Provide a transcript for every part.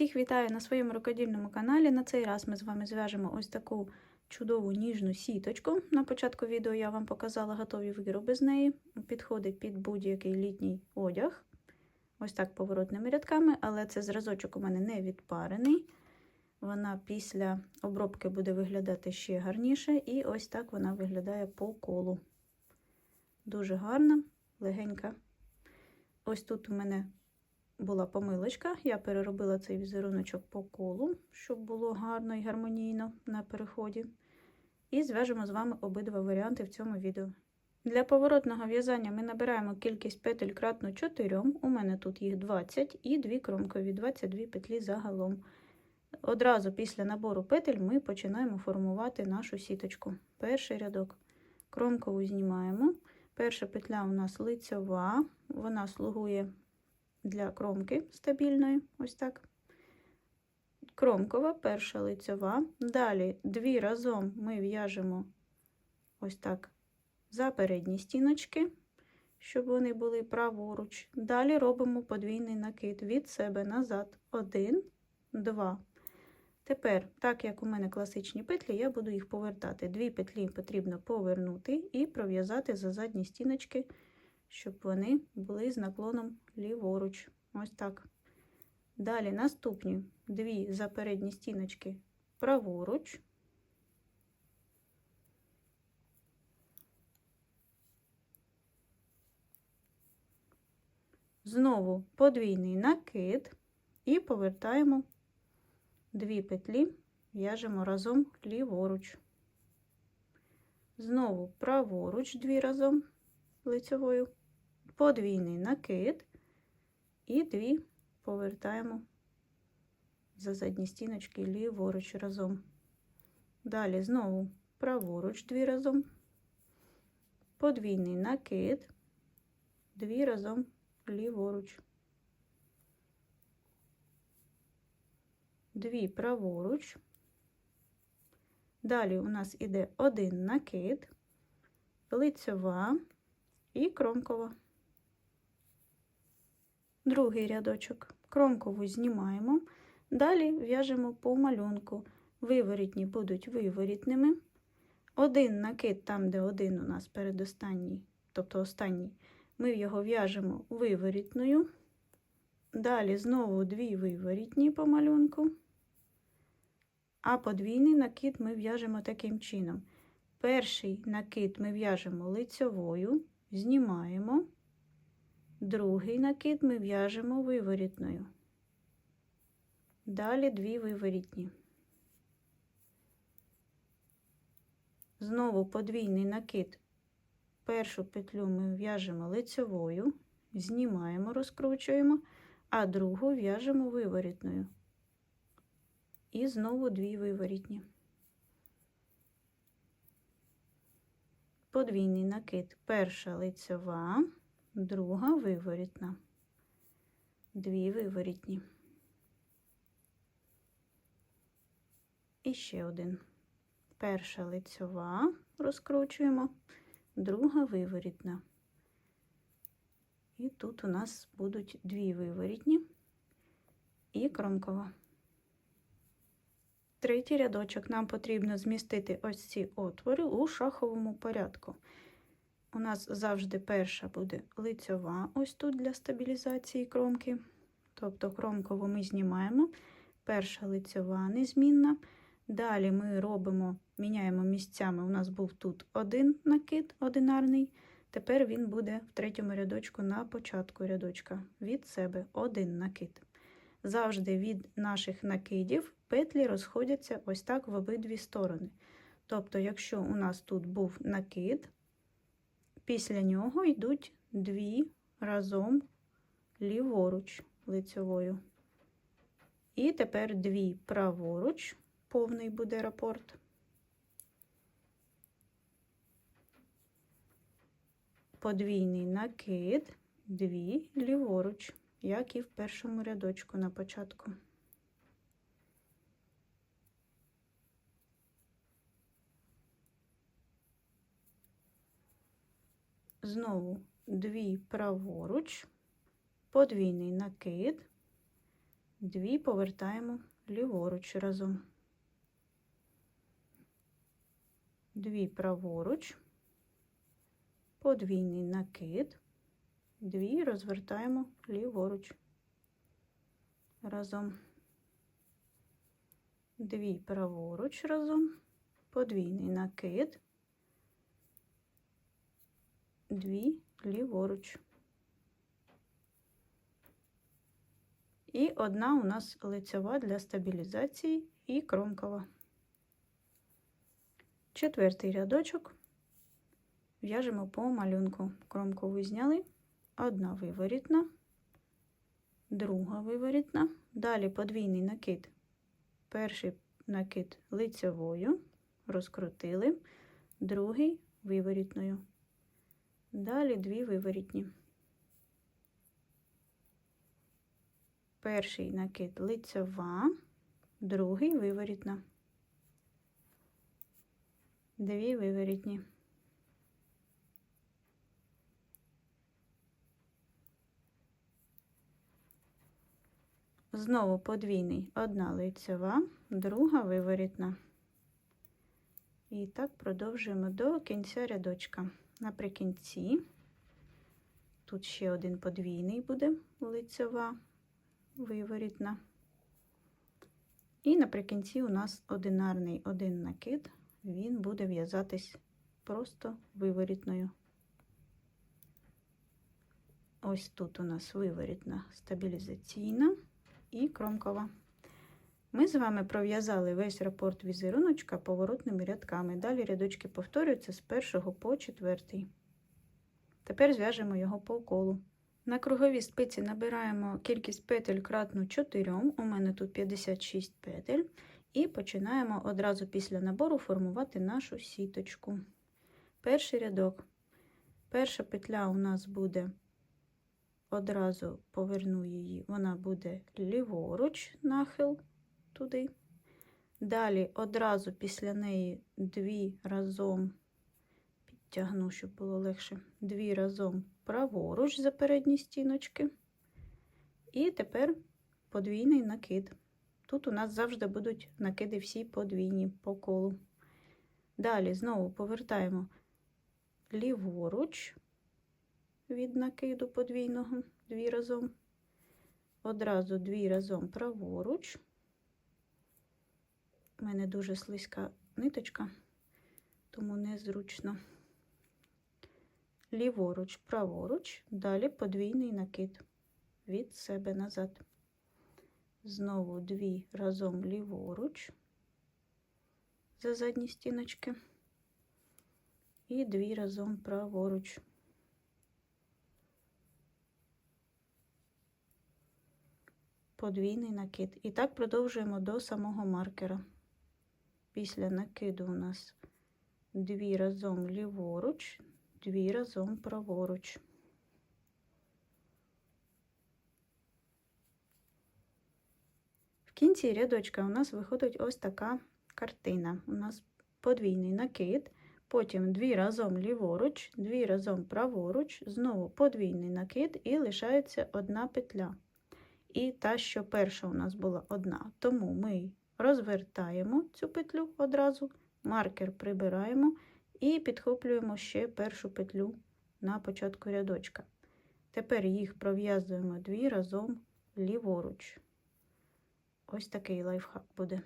Всіх вітаю на своєму рукодільному каналі. На цей раз ми з вами зв'яжемо ось таку чудову ніжну сіточку. На початку відео я вам показала готові вироби з неї. Підходить під будь-який літній одяг. Ось так поворотними рядками, але це зразочок у мене не відпарений. Вона після обробки буде виглядати ще гарніше, і ось так вона виглядає по колу. Дуже гарна, легенька. Ось тут у мене була помилочка. Я переробила цей візеруночок по колу, щоб було гарно і гармонійно на переході. І зв'яжемо з вами обидва варіанти в цьому відео. Для поворотного в'язання ми набираємо кількість петель кратно 4. У мене тут їх 20 і 2 кромкові, 22 петлі загалом. Одразу після набору петель ми починаємо формувати нашу сіточку. Перший рядок кромкову знімаємо. Перша петля у нас лицьова, вона слугує для кромки стабільної, ось так. Кромкова, перша лицьова. Далі дві разом ми в'яжемо ось так за передні стіночки, щоб вони були праворуч. Далі робимо подвійний накид від себе назад. Один, два. Тепер, так як у мене класичні петлі, я буду їх повертати. Дві петлі потрібно повернути і пров'язати за задні стіночки, щоб вони були з наклоном ліворуч. Ось так. Далі наступні дві за передні стіночки праворуч. Знову подвійний накид і повертаємо дві петлі, в'яжемо разом ліворуч. Знову праворуч дві разом лицевою, подвійний накид і дві повертаємо за задні стіночки ліворуч разом. Далі знову праворуч дві разом, подвійний накид, дві разом ліворуч. Дві праворуч. Далі у нас іде один накид, лицьова і кромкова. Другий рядочок кромкову знімаємо, далі в'яжемо по малюнку. Виворітні будуть виворітними. Один накид, там, де один у нас передостанній, тобто останній, ми його в'яжемо виворітною. Далі знову дві виворітні по малюнку. А подвійний накид ми в'яжемо таким чином. Перший накид ми в'яжемо лицьовою, знімаємо. Другий накид ми в'яжемо виворітною. Далі дві виворітні. Знову подвійний накид. Першу петлю ми в'яжемо лицьовою, знімаємо, розкручуємо, а другу в'яжемо виворітною. І знову дві виворітні. Подвійний накид. Перша лицьова друга виворітна, дві виворітні. І ще один. Перша лицьова розкручуємо, друга виворітна. І тут у нас будуть дві виворітні і кромкова. Третій рядочок нам потрібно змістити ось ці отвори у шаховому порядку. У нас завжди перша буде лицьова, ось тут для стабілізації кромки. Тобто кромкову ми знімаємо. Перша лицьова незмінна. Далі ми робимо, міняємо місцями. У нас був тут один накид одинарний. Тепер він буде в третьому рядочку на початку рядочка. Від себе один накид. Завжди від наших накидів петлі розходяться ось так в обидві сторони. Тобто, якщо у нас тут був накид, Після нього йдуть дві разом ліворуч лицьовою. І тепер дві праворуч, повний буде рапорт. Подвійний накид, дві ліворуч, як і в першому рядочку на початку. Знову дві праворуч, подвійний накид, дві повертаємо ліворуч разом. Дві праворуч, подвійний накид, дві розвертаємо ліворуч разом. Дві праворуч разом, подвійний накид, дві ліворуч. І одна у нас лицева для стабілізації і кромкова. Четвертий рядочок в'яжемо по малюнку. Кромкову зняли, одна виворітна, друга виворітна, далі подвійний накид. Перший накид лицевою, розкрутили, другий виворітною. Далі дві виворітні. Перший накид лицева, другий виворітна. Дві виворітні. Знову подвійний, одна лицева, друга виворітна. І так продовжуємо до кінця рядочка. Наприкінці, тут ще один подвійний буде лицева, виворітна. І наприкінці у нас одинарний один накид, він буде в'язатись просто виворітною. Ось тут у нас виворітна стабілізаційна і кромкова. Ми з вами пров'язали весь рапорт візеруночка поворотними рядками. Далі рядочки повторюються з першого по четвертий. Тепер зв'яжемо його по колу. На круговій спиці набираємо кількість петель кратну 4, у мене тут 56 петель, і починаємо одразу після набору формувати нашу сіточку. Перший рядок. Перша петля у нас буде, одразу поверну її, вона буде ліворуч, нахил туди. Далі одразу після неї дві разом, підтягну, щоб було легше, дві разом праворуч за передні стіночки. І тепер подвійний накид. Тут у нас завжди будуть накиди всі подвійні по колу. Далі знову повертаємо ліворуч від накиду подвійного, дві разом. Одразу дві разом праворуч. У мене дуже слизька ниточка, тому незручно. Ліворуч, праворуч, далі подвійний накид від себе назад. Знову дві разом ліворуч за задні стіночки, і дві разом праворуч. Подвійний накид. І так продовжуємо до самого маркера. Після накиду у нас дві разом ліворуч, дві разом праворуч. В кінці рядочка у нас виходить ось така картина. У нас подвійний накид, потім дві разом ліворуч, дві разом праворуч, знову подвійний накид і лишається одна петля. І та, що перша у нас була одна. Тому ми розвертаємо цю петлю одразу, маркер прибираємо і підхоплюємо ще першу петлю на початку рядочка. Тепер їх пров'язуємо дві разом ліворуч. Ось такий лайфхак буде.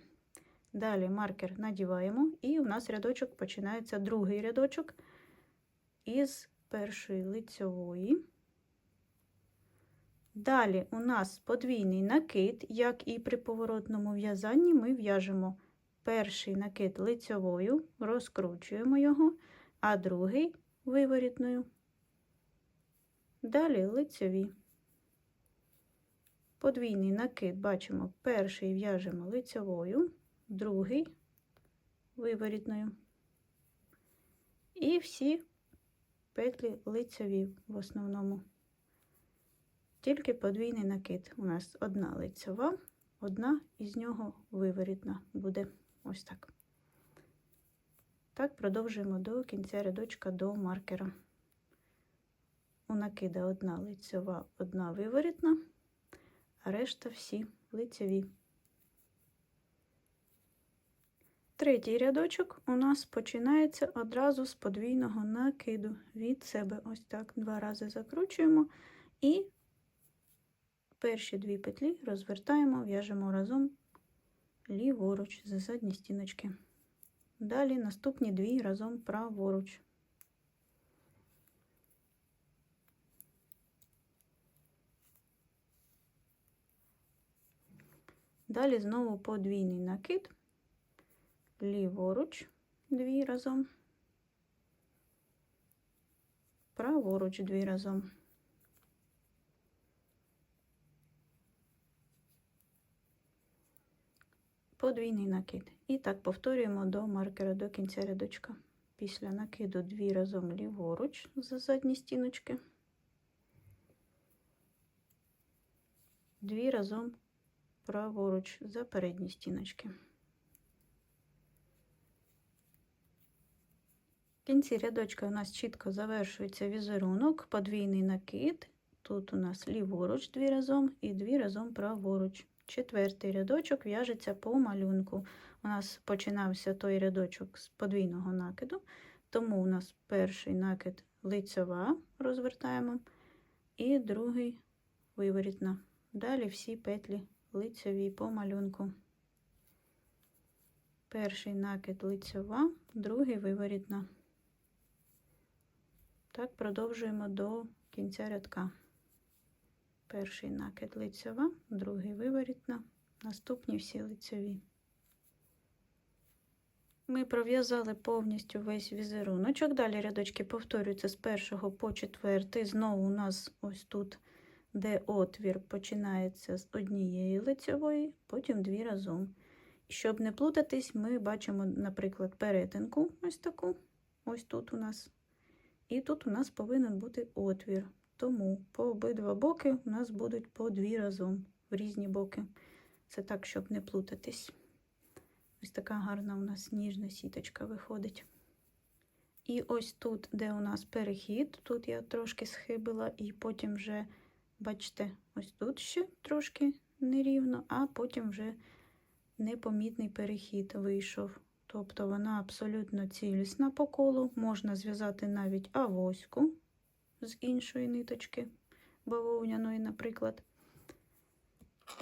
Далі маркер надіваємо, і у нас рядочок починається другий рядочок із першої лицьової. Далі у нас подвійний накид, як і при поворотному в'язанні, ми в'яжемо перший накид лицьовою, розкручуємо його, а другий виворітною. Далі лицьові. Подвійний накид бачимо, перший в'яжемо лицьовою, другий виворітною. І всі петлі лицьові в основному. Тільки подвійний накид. У нас одна лицьова, одна із нього виворітна буде ось так. Так, продовжуємо до кінця рядочка до маркера. У накида одна лицьова, одна виворітна, а решта всі лицеві. Третій рядочок у нас починається одразу з подвійного накиду від себе. Ось так два рази закручуємо і перші дві петлі розвертаємо, в'яжемо разом ліворуч з задні стіночки. Далі наступні дві разом праворуч. Далі знову подвійний накид, ліворуч дві разом, праворуч дві разом. Подвійний накид. І так повторюємо до маркера до кінця рядочка. Після накиду дві разом ліворуч за задні стіночки, дві разом праворуч за передні стіночки. В кінці рядочка у нас чітко завершується візерунок, подвійний накид. Тут у нас ліворуч дві разом і дві разом праворуч. Четвертий рядочок в'яжеться по малюнку. У нас починався той рядочок з подвійного накиду, тому у нас перший накид лицьова розвертаємо, і другий виворітна. Далі всі петлі лицьові по малюнку. Перший накид лицьова, другий виворітна. Так продовжуємо до кінця рядка. Перший накид лицьова, другий виворітна, наступні всі лицьові. Ми пров'язали повністю весь візеруночок. Далі рядочки повторюються з першого по четвертий. Знову у нас ось тут, де отвір починається з однієї лицьової, потім дві разом. Щоб не плутатись, ми бачимо, наприклад, перетинку ось таку, ось тут у нас. І тут у нас повинен бути отвір. Тому по обидва боки у нас будуть по дві разом в різні боки. Це так, щоб не плутатись. Ось така гарна у нас ніжна сіточка виходить. І ось тут, де у нас перехід, тут я трошки схибила, і потім вже, бачите, ось тут ще трошки нерівно, а потім вже непомітний перехід вийшов. Тобто вона абсолютно цілісна по колу, можна зв'язати навіть авоську з іншої ниточки, бавовняної, наприклад.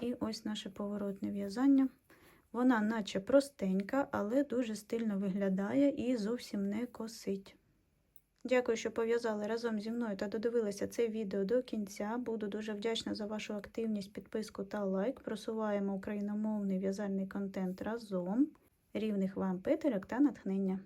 І ось наше поворотне в'язання. Вона наче простенька, але дуже стильно виглядає і зовсім не косить. Дякую, що пов'язали разом зі мною та додивилися це відео до кінця. Буду дуже вдячна за вашу активність, підписку та лайк. Просуваємо україномовний в'язальний контент разом. Рівних вам петельок та натхнення!